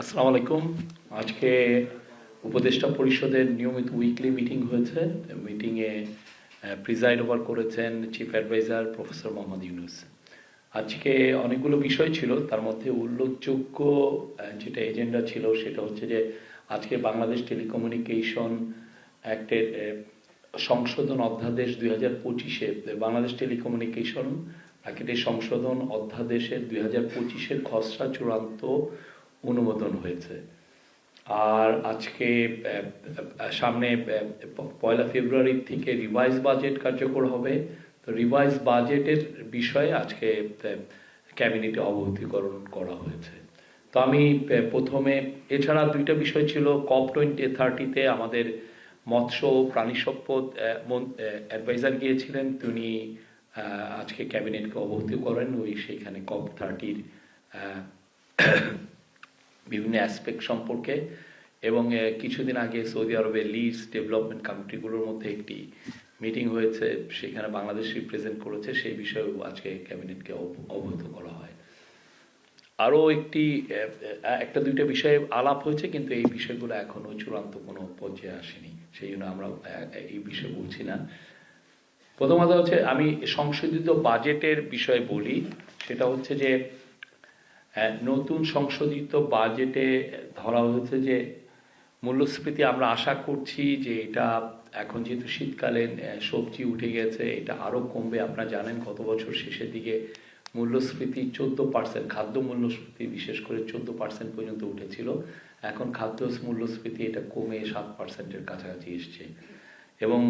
আসসালামু আলাইকুম। আজকে উপদেষ্টা পরিষদের নিয়মিত উইকলি মিটিং হয়েছে। মিটিংয়ে প্রিজাইড ওভার করেছেন chief adviser professor Mohammad Yunus. আজকে অনেকগুলো বিষয় ছিল, তার মধ্যে উল্লেখযোগ্য যেটা এজেন্ডা ছিল সেটা হচ্ছে যে আজকে বাংলাদেশ টেলিকমিউনিকেশন অ্যাক্টের সংশোধন অধ্যাদেশ দুই হাজার পঁচিশে বাংলাদেশ টেলিকমিউনিকেশন প্যাকেটের সংশোধন অধ্যাদেশের দুই হাজার পঁচিশের খসড়া চূড়ান্ত অনুমোদন হয়েছে। আর আজকে সামনে পয়লা ফেব্রুয়ারি থেকে রিভাইজ বাজেট কার্যকর হবে। তো রিভাইজ বাজেটের বিষয়ে আজকে ক্যাবিনেটে অবহিতকরণ করা হয়েছে। তো আমি প্রথমে, এছাড়া দুইটা বিষয় ছিল কপ টোয়েন্টি থার্টিতে আমাদের মৎস্য প্রাণী সম্পদ অ্যাডভাইজার গিয়েছিলেন। তিনি আজকে ক্যাবিনেটকে অবহিত করেন, ওই সেইখানে কপ থার্টির বিভিন্ন অ্যাসপেক্ট সম্পর্কে এবং কিছুদিন আগে সৌদি আরবের লিডস ডেভেলপমেন্ট কান্ট্রিগুলোর মধ্যে একটি মিটিং হয়েছে, সেখানে বাংলাদেশ রিপ্রেজেন্ট করেছে, সেই বিষয়েও আজকে ক্যাবিনেটকে অবহিত করা হয়। আরও একটি একটা দুইটা বিষয়ে আলাপ হয়েছে, কিন্তু এই বিষয়গুলো এখনও চূড়ান্ত কোনো পর্যায়ে আসেনি। সেই জন্য আমরা এই বিষয়ে বলছি না। প্রথমত হচ্ছে, আমি সংশোধিত বাজেটের বিষয়ে বলি, সেটা হচ্ছে যে নতুন সংশোধিত বাজেটে ধরা হয়েছে যে মূল্যস্ফীতি আমরা আশা করছি যে এটা এখন যেহেতু শীতকালে সবজি উঠে গেছে, এটা আরও কমবে। আপনারা জানেন গত বছর শেষের দিকে মূল্যস্ফীতি চোদ্দ পার্সেন্ট খাদ্য মূল্যস্ফীতি বিশেষ করে চোদ্দ পার্সেন্ট পর্যন্ত উঠেছিল। এখন খাদ্য মূল্যস্ফীতি এটা কমে সাত পার্সেন্টের কাছাকাছি এসছে। এবং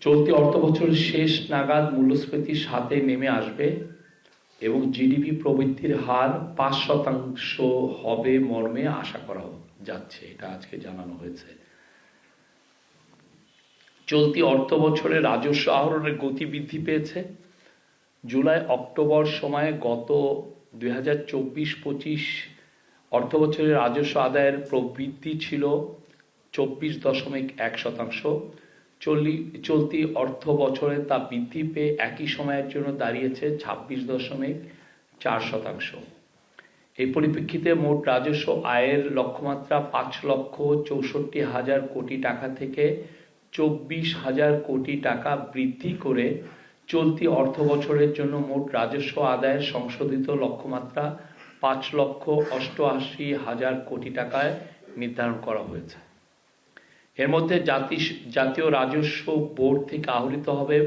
চলতি অর্থ বছরের শেষ নাগাদ মূল্যস্ফীতি সাথে নেমে আসবে। এবং জিডিপি প্রবৃদ্ধির হার পাঁচ শতাংশ হবে মর্মে আশা করা যাচ্ছে। এটা আজকে জানানো হয়েছে। চলতি অর্থ বছরে রাজস্ব আহরণের গতি বৃদ্ধি পেয়েছে। জুলাই, অক্টোবর সময়ে গত দুই হাজার অর্থ বছরের রাজস্ব আদায়ের প্রবৃদ্ধি ছিল চব্বিশ দশমিক এক শতাংশ। চলতি অর্থ বছরে তা বৃদ্ধি পেয়ে একই সময়ের জন্য দাঁড়িয়েছে ছাব্বিশ দশমিক চার শতাংশ। এই পরিপ্রেক্ষিতে মোট রাজস্ব আয়ের লক্ষ্যমাত্রা পাঁচ লক্ষ চৌষট্টি হাজার কোটি টাকা থেকে চব্বিশ হাজার কোটি টাকা বৃদ্ধি করে চলতি অর্থ বছরের জন্য মোট রাজস্ব আদায়ের সংশোধিত লক্ষ্যমাত্রা পাঁচ লক্ষ অষ্টআশি হাজার কোটি টাকায় নির্ধারণ করা হয়েছে। এর মধ্যে জাতি জাতীয় রাজস্ব বোর্ড থেকে আহরিত হবে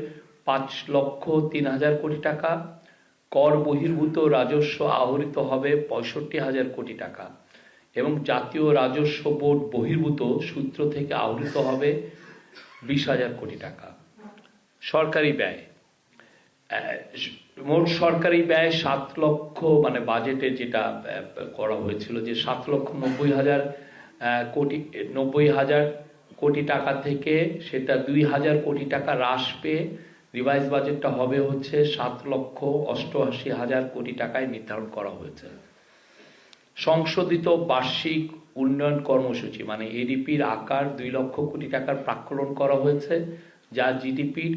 পাঁচ লক্ষ তিন হাজার কোটি টাকা। কর বহির্ভূত রাজস্ব আহরিত হবে পঁয়ষট্টি হাজার কোটি টাকা। এবং জাতীয় রাজস্ব বোর্ড বহির্ভূত সূত্র থেকে আহরিত হবে বিশ হাজার কোটি টাকা। সরকারি ব্যয়। মোট সরকারি ব্যয় সাত লক্ষ মানে বাজেটে যেটা করা হয়েছিল যে সাত লক্ষ নব্বই হাজার কোটি, নব্বই হাজার কোটি টাকা থেকে সেটা দুই হাজার কোটি টাকা হ্রাস পেয়ে রিভাইজ বাজেটটা হবে হচ্ছে সাত লক্ষ অষ্টআশি হাজার কোটি টাকায় নির্ধারণ করা হয়েছে। সংশোধিত বার্ষিক উন্নয়ন কর্মসূচি মানে এডিপির আকার দুই লক্ষ কোটি টাকার প্রাক্কলন করা হয়েছে, যা জিডিপির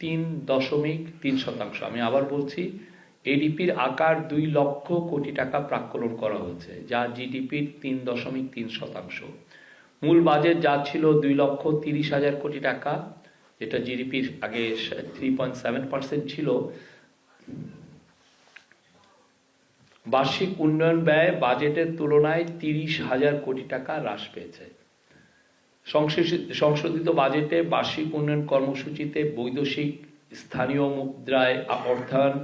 তিন দশমিক তিন শতাংশ। আমি আবার বলছি এডিপির আকার দুই লক্ষ কোটি টাকা প্রাক্কলন করা হয়েছে, যা জিডিপির তিন দশমিক তিন শতাংশ। মূল বাজেট যা ছিল দুই লক্ষ তিরিশ হাজার কোটি টাকা, যেটা জিডিপির আগে থ্রি পয়েন্ট সেভেন পার্সেন্ট ছিল। বার্ষিক উন্নয়ন ব্যয় বাজেটের তুলনায় তিরিশ হাজার কোটি টাকা হ্রাস পেয়েছে। সংশোধিত বাজেটে বার্ষিক উন্নয়ন কর্মসূচিতে বৈদেশিক স্থানীয় মুদ্রায় অর্থায়ন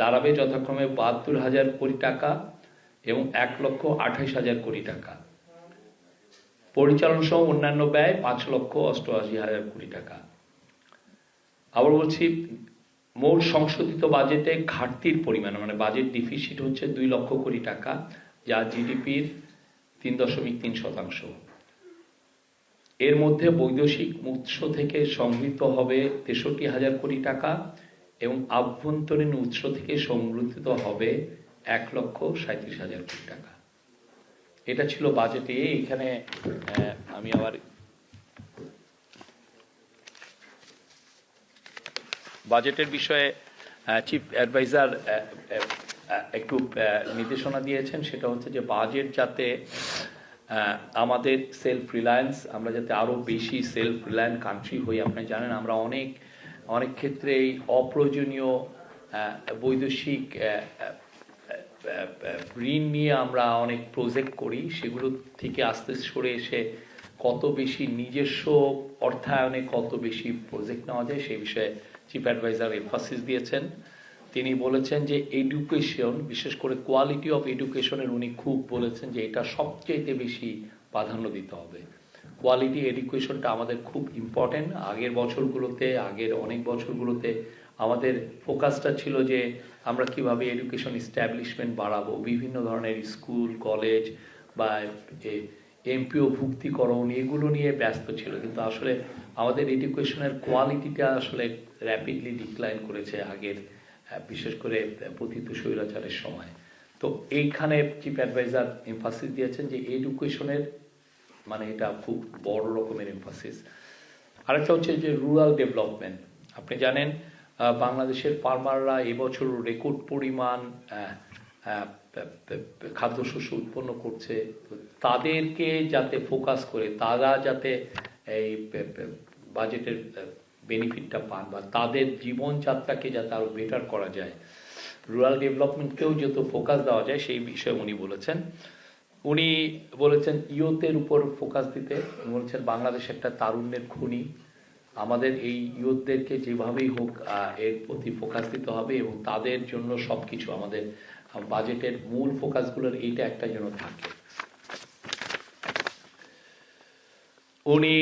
দাঁড়াবে যথাক্রমে বাহাত্তর হাজার কোটি টাকা এবং এক লক্ষ আঠাইশ হাজার কোটি টাকা। পরিচালন সহ অন্যান্য ব্যয় পাঁচ লক্ষ অষ্টআশি হাজার কোটি টাকা। আবার বলছি, মোট সংশোধিত বাজেটে ঘাটতির পরিমাণ মানে বাজেট ডিফিসিট হচ্ছে দুই লক্ষ কোটি টাকা, যা জিডিপির তিন দশমিক তিন শতাংশ। এর মধ্যে বৈদেশিক উৎস থেকে সংগৃহীত হবে তেষট্টি হাজার কোটি টাকা এবং আভ্যন্তরীণ উৎস থেকে সংগৃহীত হবে এক লক্ষ সাঁত্রিশ হাজার কোটি টাকা। এটা ছিল বাজেটে, এখানে আমি আবার বাজেটের বিষয়ে চিফ অ্যাডভাইজার একটু নির্দেশনা দিয়েছেন, সেটা হচ্ছে যে বাজেট যাতে আমাদের সেলফ রিলায়েন্স আমরা যাতে আরও বেশি সেলফ রিলায়েন্ট কান্ট্রি হই, আপনি জানেন, আমরা অনেক অনেক ক্ষেত্রেই অপ্রয়োজনীয় বৈদেশিক ঋণ নিয়ে আমরা অনেক প্রজেক্ট করি। সেগুলো থেকে আস্তে সরে এসে কত বেশি নিজস্ব অর্থায়নে কত বেশি প্রজেক্ট নেওয়া যায়, সেই বিষয়ে চিফ অ্যাডভাইজার এমফাসিস দিয়েছেন। তিনি বলেছেন যে এডুকেশন বিশেষ করে কোয়ালিটি অফ এডুকেশনের উনি খুব বলেছেন যে এটা সবচেয়ে বেশি প্রাধান্য দিতে হবে। কোয়ালিটি এডুকেশনটা আমাদের খুব ইম্পর্টেন্ট আগের বছরগুলোতে, আগের অনেক বছরগুলোতে আমাদের ফোকাসটা ছিল যে আমরা কীভাবে এডুকেশন ইস্টাবলিশমেন্ট বাড়াবো? বিভিন্ন ধরনের স্কুল কলেজ বা এমপিও ভুক্তিকরণ এগুলো নিয়ে ব্যস্ত ছিল। কিন্তু আসলে আমাদের এডুকেশনের কোয়ালিটিটা আসলে র্যাপিডলি ডিক্লাইন করেছে আগের বিশেষ করে পতিত স্বৈরাচারের সময়। তো এইখানে চিফ অ্যাডভাইজার এমফাসিস দিয়েছেন যে এডুকেশনের মানে এটা খুব বড় রকমের এমফাসিস আরেকটা হচ্ছে যে রুরাল ডেভেলপমেন্ট আপনি জানেন বাংলাদেশের ফার্মাররা এবছর রেকর্ড পরিমাণ খাদ্যশস্য উৎপন্ন করছে। তাদেরকে যাতে ফোকাস করে, তারা যাতে এই বাজেটের বেনিফিটটা পান বা তাদের জীবনযাত্রাকে যাতে আরও বেটার করা যায়। রুরাল ডেভেলপমেন্টকেও যত ফোকাস দেওয়া যায়, সেই বিষয়ে উনি বলেছেন। উনি বলেছেন ইয়তের উপর ফোকাস দিতে। উনি বলেছেন, বাংলাদেশ একটা তারুণ্যের খনি। আমাদের এই ইয়তদেরকে যেভাবেই হোক এর প্রতি ফোকাস দিতে হবে এবং তাদের জন্য সবকিছু আমাদের বাজেটের মূল ফোকাসগুলোর এইটা একটা যেন থাকে। উনি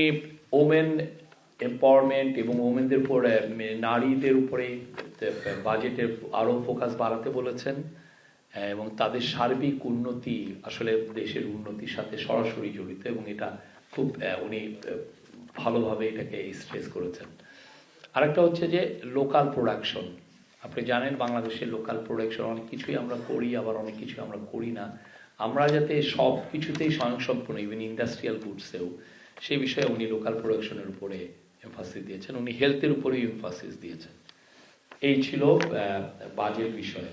ওমেন এম্পাওয়ারমেন্ট এবং ওমেনদের উপর নারীদের উপরে বাজেটের আরও ফোকাস বাড়াতে বলেছেন এবং তাদের সার্বিক উন্নতি, আসলে দেশের উন্নতির সাথে সরাসরি জড়িত এবং এটা খুব উনি ভালোভাবে এটাকে স্ট্রেস করেছেন। আরেকটা হচ্ছে যে লোকাল প্রোডাকশন আপনি জানেন বাংলাদেশের লোকাল প্রোডাকশন অনেক কিছুই আমরা করি, আবার অনেক কিছু আমরা করি না। আমরা যাতে সব কিছুতেই স্বয়ংসম্পূর্ণ ইভেন ইন্ডাস্ট্রিয়াল গুডসেও সেই বিষয়ে উনি লোকাল প্রোডাকশনের উপরে এমফাসিস দিয়েছেন। উনি হেলথের উপরেও এমফাসিস দিয়েছেন। এই ছিল বাজেট বিষয়ে।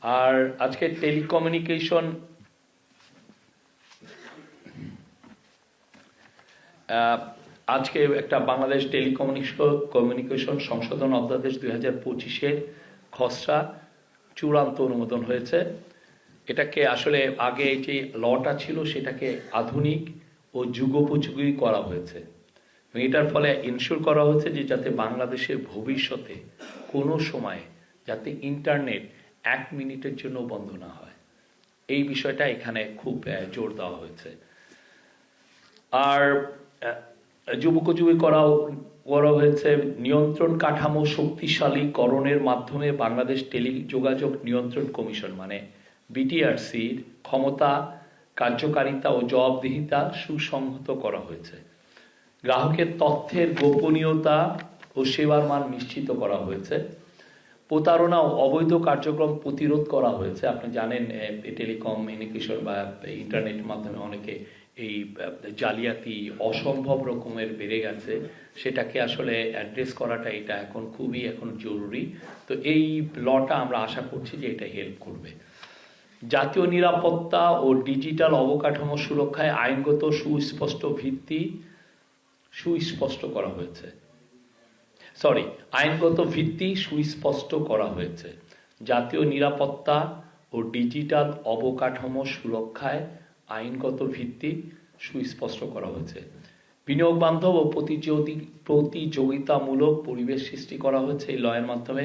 আর আজকে টেলিকমিউনিকেশন আজকে একটা বাংলাদেশ টেলিকমিউনিকেশন কমিউনিকেশন সংশোধন অধ্যাদেশ দুই হাজার পঁচিশের খসড়া চূড়ান্ত অনুমোদন হয়েছে। এটাকে আসলে আগে যে লটা ছিল সেটাকে আধুনিক ও যুগোপযোগী করা হয়েছে। এবং এটার ফলে ইনশিওর করা হয়েছে যে যাতে বাংলাদেশের ভবিষ্যতে কোনো সময় যাতে ইন্টারনেট এক মিনিটের জন্য বন্ধ না হয়। এই বিষয়টা এখানে খুব জোর দেওয়া হয়েছে। আর যুবকযুবী করাও করা হয়েছে। নিয়ন্ত্রণ কাঠামো শক্তিশালী করণের মাধ্যমে বাংলাদেশ টেলি যোগাযোগ নিয়ন্ত্রণ কমিশন মানে বিটিআরসির ক্ষমতা, কার্যকারিতা ও জবাবদিহিতা সুসংহত করা হয়েছে। গ্রাহকের তথ্যের গোপনীয়তা ও সেবার মান নিশ্চিত করা হয়েছে। প্রতারণা ও অবৈধ কার্যক্রম প্রতিরোধ করা হয়েছে। আপনি জানেন টেলিকমিউনিকেশন বা ইন্টারনেটের মাধ্যমে অনেকে এই জালিয়াতি অসম্ভব রকমের বেড়ে গেছে। সেটাকে আসলে অ্যাড্রেস করাটা এটা এখন খুবই এখন জরুরি। তো এই লটা আমরা আশা করছি যে এটা হেল্প করবে। জাতীয় নিরাপত্তা ও ডিজিটাল অবকাঠামো সুরক্ষায় আইনগত সুস্পষ্ট ভিত্তি সুস্পষ্ট করা হয়েছে। সরি আইনগত ভিত্তি সুস্পষ্ট করা হয়েছে। জাতীয় নিরাপত্তা ও ডিজিটাল অবকাঠামো সুরক্ষায় আইনগত ভিত্তি সুস্পষ্ট করা হয়েছে। বিনিয়োগ বান্ধব ও প্রতিযোগিতামূলক পরিবেশ সৃষ্টি করা হয়েছে এই লয়ের মাধ্যমে।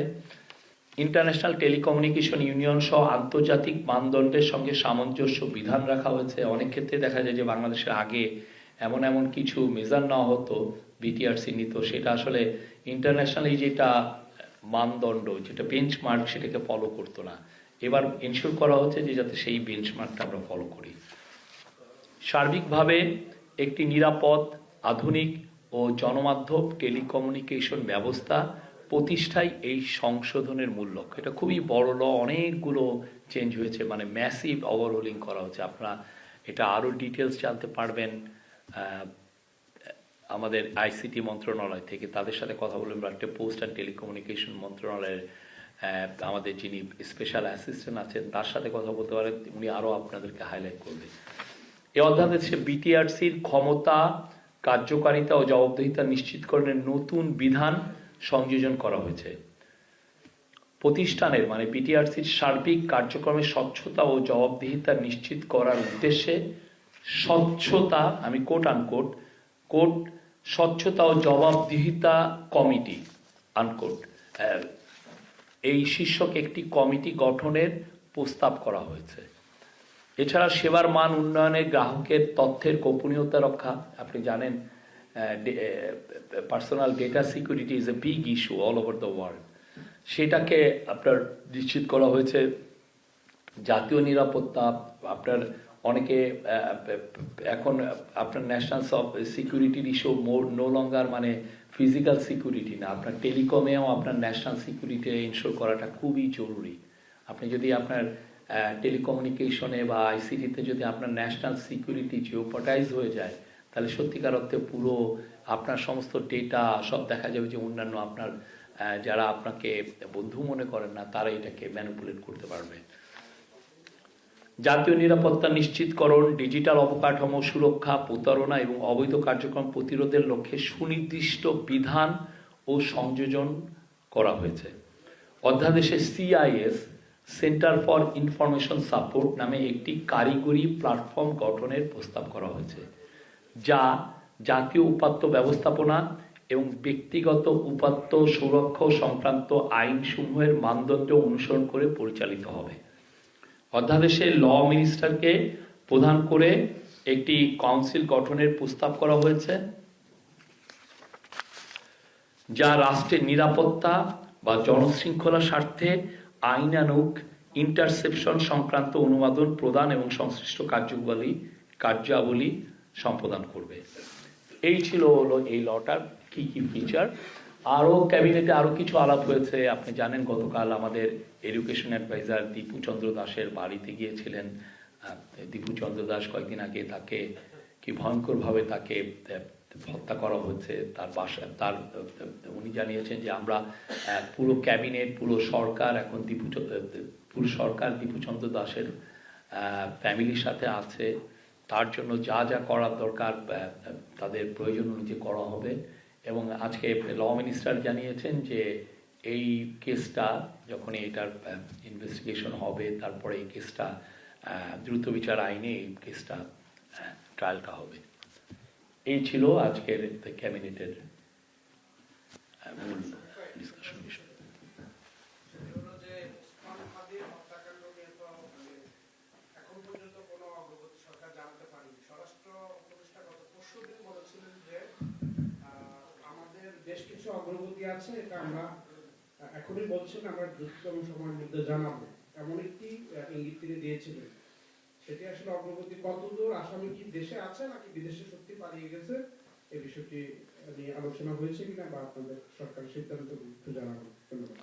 ইন্টারন্যাশনাল টেলিকমিউনিকেশন ইউনিয়ন সহ আন্তর্জাতিক মানদণ্ডের সঙ্গে সামঞ্জস্য বিধান রাখা হয়েছে। অনেক ক্ষেত্রে দেখা যায় যে বাংলাদেশের আগে এমন এমন কিছু মেজার নেওয়া হতো, বিটিআরসি নিত। সেটা আসলে ইন্টারন্যাশনালি যেটা মানদণ্ড, যেটা বেঞ্চমার্ক সেটাকে ফলো করতো না। এবার ইনশিওর করা হচ্ছে যে যাতে সেই বেঞ্চমার্কটা আমরা ফলো করি। সার্বিকভাবে একটি নিরাপদ, আধুনিক ও জনমাধ্যম টেলিকমিউনিকেশন ব্যবস্থা প্রতিষ্ঠাই এই সংশোধনের মূল লক্ষ্য। এটা খুবই বড় ল, অনেকগুলো চেঞ্জ হয়েছে মানে ম্যাসিভ ওভারহোলিং করা হচ্ছে। আপনারা এটা আরও ডিটেলস জানতে পারবেন আমাদের আইসিটি মন্ত্রণালয় থেকে। তাদের সাথে কথা বলে আমরা একটা পোস্ট অ্যান্ড টেলিকমিউনিকেশন মন্ত্রণালয়ের আমাদের যিনি স্পেশাল অ্যাসিস্ট্যান্ট আছেন, তার সাথে কথা বলতে পারেন, উনি আরও আপনাদেরকে হাইলাইট করবে। এ অধ্যাদেশে বিটিআরসির ক্ষমতা, কার্যকারিতা ও জবাবদিহিতা নিশ্চিতকরণের নতুন বিধান সংযোজন করা হয়েছে। প্রতিষ্ঠানের মানে বিটিআরসির সার্বিক কার্যক্রমের স্বচ্ছতা ও জবাবদিহিতা নিশ্চিত করার উদ্দেশ্যে স্বচ্ছতা, আমি কোট আনকোট কোট স্বচ্ছতা ও জবাবদিহিতা কমিটি আনকোট এই শীর্ষক একটি কমিটি গঠনের প্রস্তাব করা হয়েছে। এছাড়া সেবার মান উন্নয়নে গ্রাহকের তথ্যের গোপনীয়তা রক্ষা, আপনি জানেন personal data security is a big issue all over the world সেটাকে আপনার নিশ্চিত করা হয়েছে। জাতীয় নিরাপত্তা, আপনার অনেকে এখন আপনার ন্যাশনাল সব সিকিউরিটির ইস্যু নো লঙ্গার মানে ফিজিক্যাল সিকিউরিটি না। আপনার টেলিকমেও আপনার ন্যাশনাল সিকিউরিটি ইনশোর করাটা খুবই জরুরি। আপনি যদি আপনার টেলিকমিউনিকেশনে বা আইসিটিতে যদি আপনার ন্যাশনাল সিকিউরিটি জিওপটাইজ হয়ে যায়, তাহলে সত্যিকার অর্থে পুরো আপনার সমস্ত ডেটা সব দেখা যাবে যে অন্যান্য আপনার যারা আপনাকে বন্ধু মনে করেন না, তারা এটাকে ম্যানিপুলেট করতে পারবে। জাতীয় নিরাপত্তা নিশ্চিতকরণ ডিজিটাল অবকাঠামো সুরক্ষা, প্রতারণা এবং অবৈধ কার্যক্রম প্রতিরোধের লক্ষ্যে সুনির্দিষ্ট বিধান ও সংযোজন করা হয়েছে। অধ্যাদেশে CIS centre for information support নামে একটি কারিগরি প্ল্যাটফর্ম গঠনের প্রস্তাব করা হয়েছে, যা জাতীয় উপাত্ত ব্যবস্থাপনা এবং ব্যক্তিগত উপাত্ত সুরক্ষা সংক্রান্ত আইনসমূহের মানদণ্ড অনুসরণ করে পরিচালিত হবে। অধ্যাদেশে ল মিনিস্টারকে প্রধান করে একটি কাউন্সিল গঠনের প্রস্তাব করা হয়েছে, যা রাষ্ট্রের নিরাপত্তা বা জনশৃঙ্খলা স্বার্থে আইনানুগ ইন্টারসেপশন সংক্রান্ত অনুমোদন প্রদান এবং সংশ্লিষ্ট কার্যাবলী কার্যাবলী সম্পাদন করবে। এই ছিল হলো এই লটার কি কি ফিচার আরও ক্যাবিনেটে আরও কিছু আলাপ হয়েছে আপনি জানেন গতকাল আমাদের এডুকেশন অ্যাডভাইজার দীপু চন্দ্র দাসের বাড়িতে গিয়েছিলেন। আহ, দীপু চন্দ্র দাস কয়েকদিন আগে তাকে কি ভয়ঙ্করভাবে তাকে হত্যা করা হচ্ছে তার বাসা, তার, উনি জানিয়েছেন যে আমরা পুরো ক্যাবিনেট, পুরো সরকার, এখন দীপু পুরো সরকার দীপু চন্দ্র দাসের ফ্যামিলির সাথে আছে। তার জন্য যা যা করার দরকার তাদের প্রয়োজন অনুযায়ী করা হবে। এবং আজকে ল মিনিস্টার জানিয়েছেন যে এই কেসটা যখন এটার ইনভেস্টিগেশন হবে, তারপরে এই কেসটা দ্রুত বিচার আইনে এই কেসটা ট্রায়ালটা হবে। এই ছিল আজকের ক্যাবিনেটের মূল ডিসকাশন অগ্রগতি আছে এটা আমরা এখনই বলছেন, আমরা দ্রুততম সময়ের মধ্যে জানাব। এমন একটি ইঙ্গিত তিনি দিয়েছিলেন। সেটি আসলে অগ্রগতি কতদূর আসামি কি দেশে আছে নাকি বিদেশে সত্যি পালিয়ে গেছে? এই বিষয়টি নিয়ে আলোচনা হয়েছে কিনা বা আপনাদের সরকার সিদ্ধান্ত একটু জানাব। ধন্যবাদ।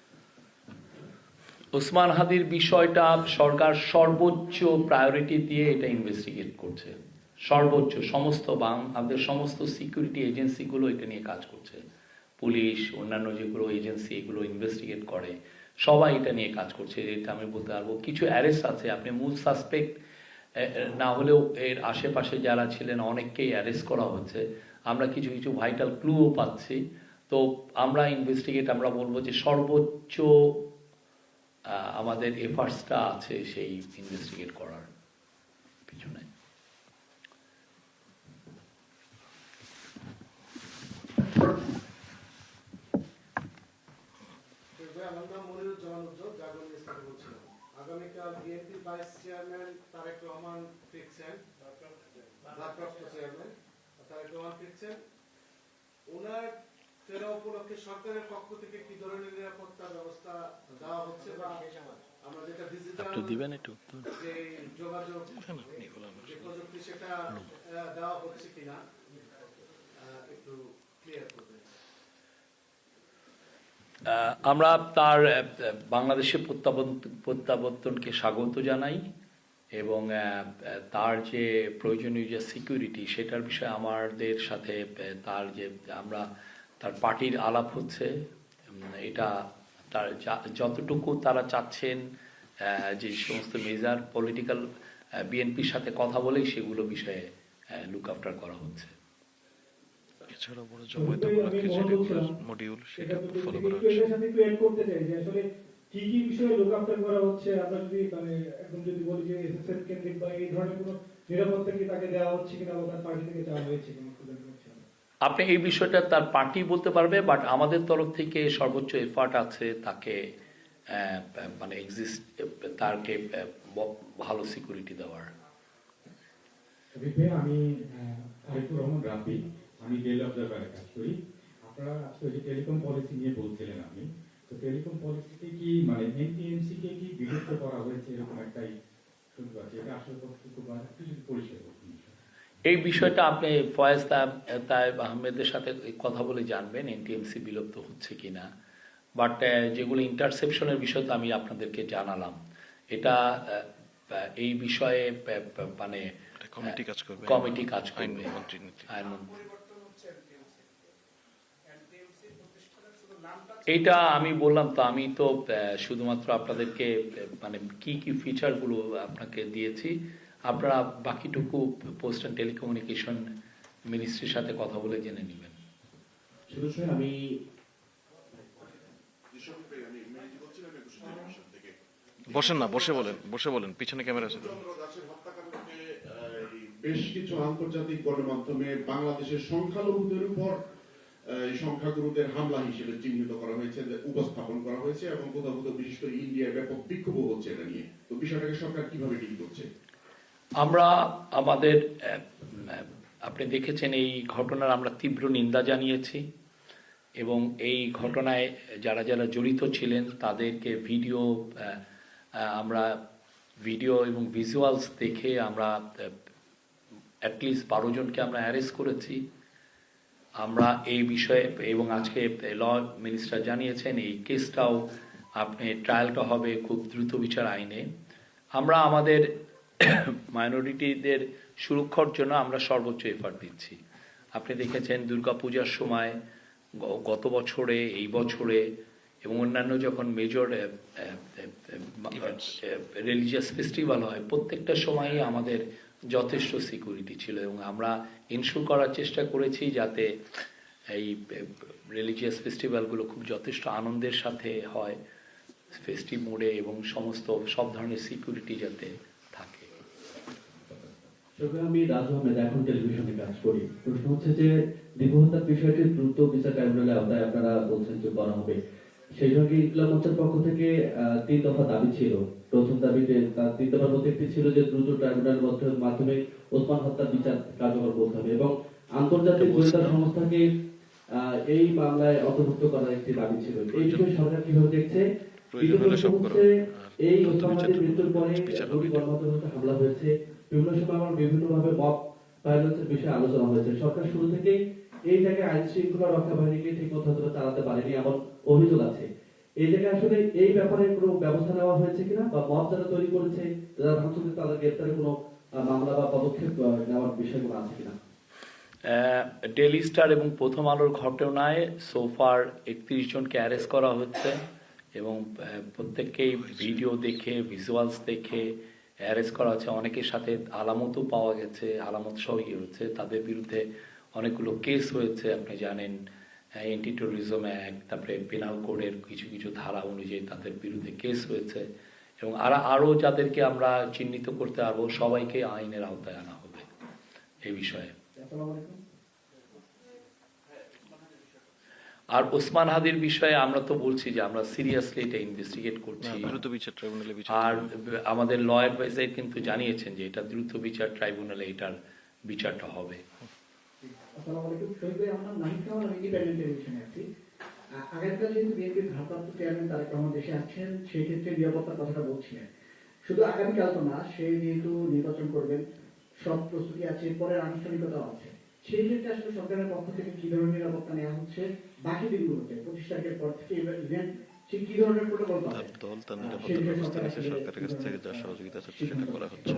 ওসমান হাদির বিষয়টা সরকার সর্বোচ্চ প্রায়োরিটি দিয়ে এটা ইনভেস্টিগেট করছে। সর্বোচ্চ সমস্ত বাং আমাদের সমস্ত সিকিউরিটি এজেন্সিগুলো এটা নিয়ে কাজ করছে। পুলিশ, অন্যান্য যেগুলো এজেন্সি এগুলো ইনভেস্টিগেট করে, সবাই এটা নিয়ে কাজ করছে। এটা আমি বলতে পারব, কিছু অ্যারেস্ট আছে। আপনি মূল সাসপেক্ট না হলেও এর আশেপাশে যারা ছিলেন অনেককেই অ্যারেস্ট করা হচ্ছে। আমরা কিছু কিছু ভাইটাল ক্লুও পাচ্ছি। তো আমরা ইনভেস্টিগেট আমরা বলব যে সর্বোচ্চ আমাদের এফার্টসটা আছে সেই ইনভেস্টিগেট করার পিছনে। আগামীকাল BNP vice chairman Tarique Rahman ফিরছেন ভারপ্রাপ্ত চেয়ারম্যান তারেক রহমান ফিরছেন ওনার ফেরা উপলক্ষে সরকারের পক্ষ থেকে কি ধরনের নিরাপত্তা ব্যবস্থা দেওয়া হচ্ছে বা আমরা যেটা ডিজিটাল একটু দিবেন একটু যে যোগাযোগ যে প্রযুক্তি সেটা আহ, দেওয়া হচ্ছে কিনা একটু ক্লিয়ার করবেন। আমরা তার বাংলাদেশে প্রত্যাবর্তন প্রত্যাবর্তনকে স্বাগত জানাই এবং তার যে প্রয়োজনীয় যে সিকিউরিটি সেটার বিষয়ে আমাদের সাথে আহ, তার যে আমরা তার পার্টির আলাপ হচ্ছে। এটা তার যতটুকু তারা চাচ্ছেন যে সমস্ত মেজার পলিটিক্যাল বিএনপির সাথে কথা বলেই সেগুলো বিষয়ে লুক আফটার করা হচ্ছে। এছাড়াও বড় জমায়েতমূলক আমি কিছু মডিউল সেটা ফলো করা হচ্ছে। এর একটু add করতে চাই যে আসলে কি কি বিষয়ে লোক আফটার করা হচ্ছে? আমরা যদি মানে একদম যদি বলি যে এসএসএফ কেন্দ্রিক বা এই ধরনের কোনো নিরাপত্তা কি তাকে দেওয়া হচ্ছে কিনা বা তার পার্টি থেকে চাওয়া হয়েছে কিনা। আপনি এই বিষয়টা তার পার্টি বলতে পারবে বাট আমাদের তরফ থেকে সর্বোচ্চ এফার্ট আছে তাকে মানে এক্সিস্ট ব- ভালো সিকিউরিটি দেওয়ার। আমি আরিফুর রহমান রাব্বি, আমি ডেল অবজারভারে কাজ করি। আপনারা আজকে যে টেলিকম পলিসি নিয়ে বলছিলেন আপনি, তো টেলিকম পলিসিতে কি মানে এনটিএমসি কে কি বিলুপ্ত করা হয়েছে এরকম একটাই শুনতে পাচ্ছি। এটা আসলে কতটুকু বা একটু যদি পরিষ্কার করতেন এই বিষয়টা আপনি ফয়েজ তায়েব আহমেদের সাথে কথা বলে জানবেন এনটিএমসি বিলুপ্ত হচ্ছে কিনা। বাট যেগুলো ইন্টারসেপশনের বিষয় তো আমি আপনাদেরকে জানালাম। এটা এই বিষয়ে মানে কমিটি কাজ করবে। কমিটি কাজ করবে। এইটা আমি বললাম তো আমি তো শুধুমাত্র আপনাদেরকে মানে কি কি ফিচারগুলো আপনাকে দিয়েছি। আপনারা বাকিটুকু পোস্ট অ্যান্ড টেলিকমিউনিকেশন মিনিস্ট্রির সাথে কথা বলে জেনে নেবেন। আমি বসেন না বসে বলেন বসে বলেন পিছনে ক্যামেরা আছে বেশ কিছু আন্তর্জাতিক গণমাধ্যমে বাংলাদেশের সংখ্যালঘুদের উপর সংখ্যাগুরুদের হামলা হিসেবে চিহ্নিত করা হয়েছে উপস্থাপন করা হয়েছে এবং কোথাও কোথাও বিশেষ করে ইন্ডিয়ায় ব্যাপক বিক্ষোভ হচ্ছে এটা নিয়ে। তো বিষয়টাকে সরকার কীভাবে ডিল করছে? আমরা আমাদের আপনি দেখেছেন এই ঘটনার আমরা তীব্র নিন্দা জানিয়েছি এবং এই ঘটনায় যারা যারা জড়িত ছিলেন তাদেরকে ভিডিও আমরা ভিডিও এবং ভিজুয়ালস দেখে আমরা অ্যাটলিস্ট বারো জনকে আমরা অ্যারেস্ট করেছি। আমরা এই বিষয়ে এবং আজকে ল মিনিস্টার জানিয়েছেন এই কেসটাও আপনি ট্রায়ালটা হবে খুব দ্রুত বিচার আইনে। আমরা আমাদের মাইনরিটিদের সুরক্ষার জন্য আমরা সর্বোচ্চ এফার্ট দিচ্ছি আপনি দেখেছেন দুর্গাপূজার সময় গত বছরে এই বছরে এবং অন্যান্য যখন মেজর. রিলিজিয়াস ফেস্টিভ্যাল হয় প্রত্যেকটা সময়ই আমাদের যথেষ্ট সিকিউরিটি ছিল এবং আমরা ইনশিওর করার চেষ্টা করেছি যাতে এই রিলিজিয়াস ফেস্টিভ্যালগুলো খুব যথেষ্ট আনন্দের সাথে হয় ফেস্টিভ মোডে এবং সমস্ত সব ধরনের সিকিউরিটি যাতে আমি রাজু আহমেদ এখন টেলিভিশনে কাজ করি। প্রশ্ন হচ্ছে যে দীপহত্যার বিষয়টি দ্রুত বিচার ট্রাইব্যুনালে আওতায় আপনারা বলছেন যে করা হবে। সেই সঙ্গে ইসলাম মোর্চার পক্ষ থেকে তিন দফা দাবি ছিল। প্রথম দাবিতে তার তিন দফার মধ্যে একটি ছিল যে দ্রুত ট্রাইব্যুনালের মধ্যে মাধ্যমে ওসমান হত্যার বিচার কার্যকর করতে হবে এবং আন্তর্জাতিক গোয়েন্দা সংস্থাকে আহ, এই মামলায় অন্তর্ভুক্ত করার একটি দাবি ছিল। এই বিষয়ে সরকার কীভাবে দেখছে? এই ওসমান মৃত্যুর পরে দুটি। হামলা হয়েছে। বিভিন্ন সময় আমার বিভিন্ন ভাবে মব ভায়োলেন্সের বিষয়ে আলোচনা হয়েছে। সরকার শুরু থেকে এই জায়গায় আইন শৃঙ্খলা রক্ষা বাহিনীকে ঠিক মতো হয়তো চালাতে পারেনি এমন অভিযোগ আছে। এই জায়গায় আসলে এই ব্যাপারে কোনো ব্যবস্থা নেওয়া হয়েছে কিনা বা মব যারা তৈরি করেছে, যারা ভাঙচুর তাদের গ্রেপ্তারে কোনো মামলা বা পদক্ষেপ নেওয়ার বিষয়গুলো আছে কিনা? ডেলি স্টার এবং প্রথম আলোর ঘটনায় সোফার একত্রিশ জনকে অ্যারেস্ট করা হচ্ছে এবং প্রত্যেককেই ভিডিও দেখে ভিজুয়ালস দেখে অ্যারেস্ট করা হচ্ছে। অনেকের সাথে আলামতও পাওয়া গেছে, আলামত সহ হয়েছে তাদের বিরুদ্ধে অনেকগুলো কেস হয়েছে আপনি জানেন অ্যান্টি টেরোরিজম অ্যাক্ট তারপরে পেনাল কোডের কিছু কিছু ধারা অনুযায়ী তাদের বিরুদ্ধে কেস হয়েছে এবং আর, আরও যাদেরকে আমরা চিহ্নিত করতে পারব, সবাইকে আইনের আওতায় আনা হবে। এই বিষয়ে আসসালামু আলাইকুম আর ওসমান হাদির বিষয়ে আমরা তো বলছি যে আমরা সিরিয়াসলি এটা ইনভেস্টিগেট করছি। দ্রুত বিচার ট্রাইব্যুনালে বিচার আর আমাদের ল অ্যাডভাইজার কিন্তু জানিয়েছেন যে এটা দ্রুত বিচার ট্রাইব্যুনালে এটার বিচারটা হবে। আগামীকাল যেহেতু বিএনপির ভারপ্রাপ্ত চেয়ারম্যান তারেক রহমান দেশে আসছেন নিরাপত্তার কথাটা বলছিলেন শুধু আগামীকাল তো না সে যেহেতু নির্বাচন করবেন সব প্রস্তুতি আছে এরপরের আনুষ্ঠানিকতাও আছে। সেই ক্ষেত্রে আসলে সরকারের পক্ষ থেকে কি ধরনের নিরাপত্তা নেওয়া হচ্ছে বাকি দিনগুলোতে পঁচিশ তারিখের পর থেকে ইভেন কি ধরনের প্রোটোকল তার হচ্ছে।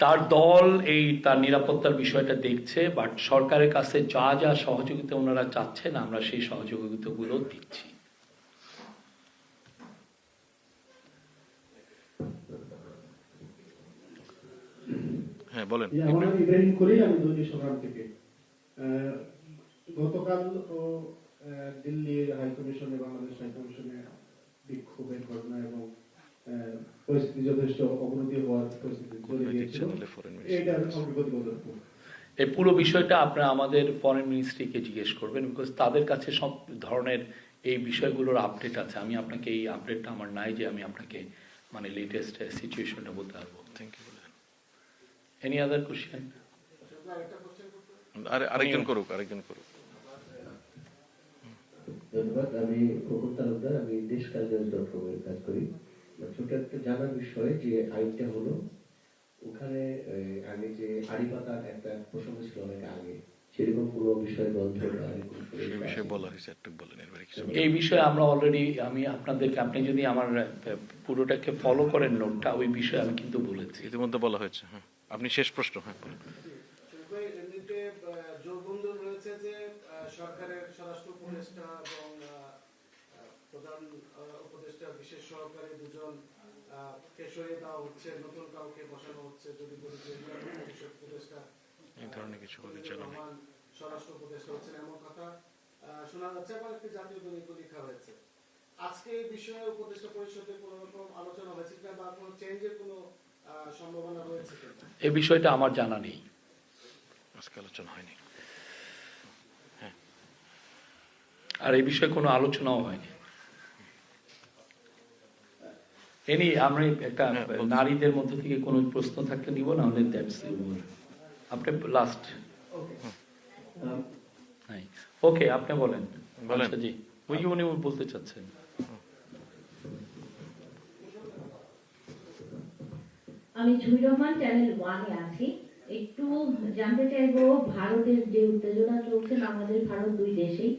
তার দল এই তার নিরাপত্তার বিষয়টা দেখছে বাট সরকারের কাছে যা যা সহযোগিতা ওনারা চাচ্ছেন আমরা সেই সহযোগিতা গুলো দিচ্ছি। হ্যাঁ বলেন। করি আমি সংগ্রাম থেকে গতকাল দিল্লির হাইকমিশনে বাংলাদেশ হাইকমিশনে বিক্ষোভের ঘটনা এবং পরিস্থিতি যথেষ্ট অবনতি হওয়ার পরিস্থিতি চলে গিয়েছিল এটার প্রতিবেদন এই পুরো বিষয়টা আপনারা আমাদের ফরেন মিনিস্ট্রিকে জিজ্ঞেস করবেন বিকজ তাদের কাছে সব ধরনের এই বিষয়গুলোর আপডেট আছে। আমি আপনাকে এই আপডেটটা আমার নাই যে আমি আপনাকে মানে লেটেস্ট সিচুয়েশনটা বলতে পারব। Thank you any other question আরে আরেকজন করুক আরেকজন করুক। ধন্যবাদ। আমি ফকুর তালুকদার আমি দেশ কালচার ডট কম কাজ করি। ছোট একটা জানার বিষয় যে আইনটা হলো ওখানে আহ, আগে যে আড়ি পাতার একটা প্রসঙ্গ ছিল অনেক আগে সেরকম কোনো বিষয় গ্রন্থ বা এরকম কোনো সেই বিষয়ে বলা হয়েছে একটু বলেন এবারে কিছু এই বিষয়ে আমরা অলরেডি আমি আপনাদেরকে আপনি যদি আমার পুরোটাকে ফলো করেন নোটটা ওই বিষয়ে আমি কিন্তু বলেছি। ইতিমধ্যে বলা হয়েছে হ্যাঁ। আপনি শেষ প্রশ্ন হ্যাঁ বলেন। রয়েছে যে সরকারের উপদেষ্টা এবং প্রধান উপদেষ্টা বিশেষ সহকারী দুজন আহ, কে সরিয়ে দেওয়া হচ্ছে নতুন কাউকে বসানো হচ্ছে যদি বলি যে উপদেষ্টা এই ধরনের কিছু চলে স্বরাষ্ট্র উপদেষ্টা হচ্ছেন এমন কথা শোনা যাচ্ছে এবং একটি জাতীয় দৈনিক লেখা হয়েছে। আজকে এই বিষয়ে উপদেষ্টা পরিষদে কোনো রকম আলোচনা হয়েছে কিনা বা কোনো চেঞ্জের কোনো সম্ভাবনা রয়েছে কিনা? এই বিষয়টা আমার জানা নেই। আজকে আলোচনা হয়নি। আর এই বিষয়ে কোনো আলোচনাও হয়নি। এনি আমরা একটা হ্যাঁ, নারীদের মধ্য থেকে কোনো প্রশ্ন থাকলে নিব না হলে দ্যাটস আপনি লাস্ট ওকে আপনি বলেন। বলেন। জি ওই উনি বলতে চাচ্ছেন। আমি ঝুই রহমান চ্যানেল ওয়ানে আছি। একটু জানতে চাইব ভারতের যে উত্তেজনা চলছে বাংলাদেশ ভারত দুই দেশেই।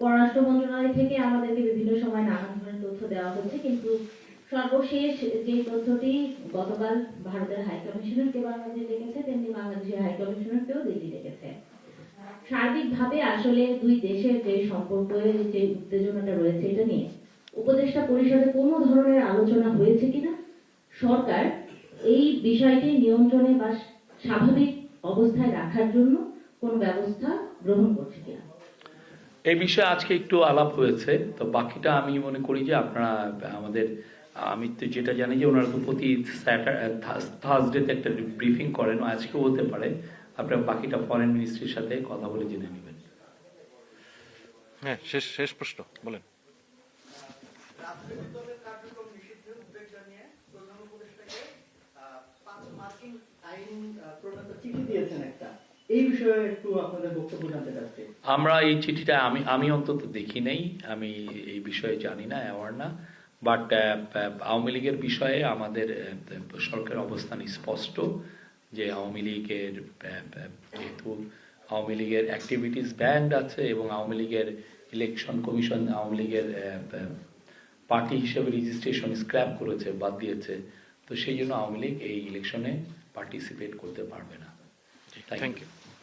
পররাষ্ট্র মন্ত্রণালয় থেকে আমাদেরকে বিভিন্ন সময় নানান ধরনের তথ্য দেওয়া হচ্ছে, কিন্তু সর্বশেষ যে তথ্যটি গতকাল ভারতের হাই কমিশনারকে বাংলাদেশে ডেকেছে, তেমনি বাংলাদেশের হাই কমিশনারকেও দিল্লি ডেকেছে। সার্বিকভাবে আসলে দুই দেশের যে সম্পর্কের যে উত্তেজনাটা রয়েছে এটা নিয়ে উপদেষ্টা পরিষদে কোনো ধরনের আলোচনা হয়েছে কিনা? সরকার এই বিষয়টি নিয়ন্ত্রণে বা স্বাভাবিক অবস্থায় রাখার জন্য কোনো ব্যবস্থা গ্রহণ করছে কিনা? এই বিষয়ে আজকে একটু আলাপ হয়েছে। তো বাকিটা আমি মনে করি যে আপনারা আমাদের আমি তো যেটা জানি যে ওনারা তো প্রতি থার্সডেতে একটা ব্রিফিং করেন আজকেও হতে পারে। আপনারা বাকিটা ফরেন মিনিস্ট্রির সাথে কথা বলে জেনে নেবেন। হ্যাঁ শেষ শেষ প্রশ্ন বলেন। চিঠি দিয়েছেন একটা। এই বিষয়ে একটু আপনাদের বক্তব্য জানতে চাচ্ছি। আমরা এই চিঠিটা আমি আমি অন্তত দেখি নাই। আমি এই বিষয়ে জানি না অ্যাওয়ার না। বাট আওয়ামী লীগের বিষয়ে আমাদের সরকারের অবস্থান স্পষ্ট যে আওয়ামী লীগের যেহেতু আওয়ামী লীগের অ্যাক্টিভিটিস ব্যান্ড আছে এবং আওয়ামী লীগের ইলেকশন কমিশন আওয়ামী লীগের পার্টি হিসেবে রেজিস্ট্রেশন স্ক্র্যাপ করেছে বাদ দিয়েছে। তো সেই জন্য আওয়ামী লীগ এই ইলেকশনে পার্টিসিপেট করতে পারবে না। Thank you